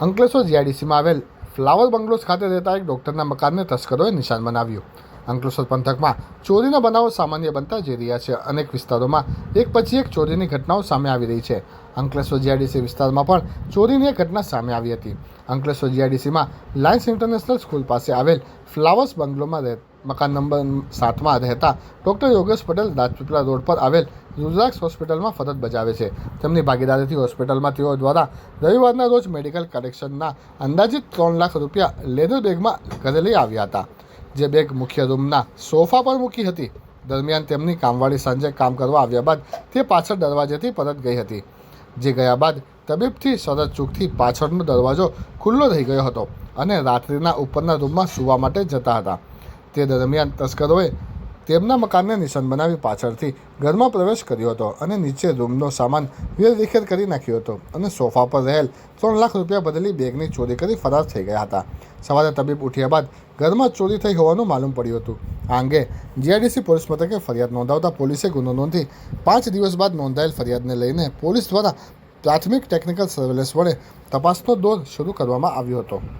અંકલેશ્વર જીઆઈડીસીમાં આવેલ flower bungalows ખાતે રહેતા એક ડૉક્ટરના મકાનને તસ્કરોએ નિશાન બનાવ્યું. અંકલેશ્વર પંથકમાં ચોરીના બનાવો સામાન્ય બનતા જઈ રહ્યા છે. અનેક વિસ્તારોમાં એક પછી એક ચોરીની ઘટનાઓ સામે આવી રહી છે. અંકલેશ્વર જીઆઈડીસી વિસ્તારમાં પણ ચોરીની એક ઘટના સામે આવી હતી. અંકલેશ્વર જીઆઈડીસીમાં લાયન્સ ઇન્ટરનેશનલ સ્કૂલ પાસે આવેલ ફ્લાવર્સ બંગલોમાં રહે મકાન નંબર સાતમાં રહેતા ડૉક્ટર યોગેશ પટેલ રાજપીપળા રોડ પર આવેલ રુદ્રાક્ષ હોસ્પિટલમાં ફરજ બજાવે છે. તેમની ભાગીદારીથી હોસ્પિટલમાં તેઓ દ્વારા રવિવારના રોજ મેડિકલ કલેક્શનના અંદાજિત ત્રણ લાખ રૂપિયા લેધર બેગમાં ઘરે લઈ આવ્યા હતા. જે બેગ મુખ્ય રૂમના સોફા પર મૂકી હતી. દરમિયાન તેમની કામવાળી સાંજે કામ કરવા આવ્યા બાદ તે પાછળ દરવાજેથી પરત ગઈ હતી. જે ગયા બાદ તબીબથી સરસ ચૂકથી પાછળનો દરવાજો ખુલ્લો રહી ગયો હતો અને રાત્રિના ઉપરના રૂમમાં સૂવા માટે જતા હતા. તે દરમિયાન તસ્કરોએ તેમના મકાનને નિશાન બનાવી પાછળથી ઘરમાં પ્રવેશ કર્યો હતો અને નીચે રૂમનો સામાન વેરવિખેર કરી નાખ્યો હતો અને સોફા પર રહેલ ત્રણ લાખ રૂપિયા બદલી બેગની ચોરી કરી ફરાર થઈ ગયા હતા. સવારે તબીબ ઉઠ્યા બાદ ઘરમાં ચોરી થઈ હોવાનું માલુમ પડ્યું હતું. આ અંગે જીઆઈડીસી પોલીસ મથકે ફરિયાદ નોંધાવતા પોલીસે ગુનો નોંધી પાંચ દિવસ બાદ નોંધાયેલ ફરિયાદને લઈને પોલીસ દ્વારા પ્રાથમિક ટેકનિકલ સર્વેલન્સ વડે તપાસનો દોર શરૂ કરવામાં આવ્યો હતો.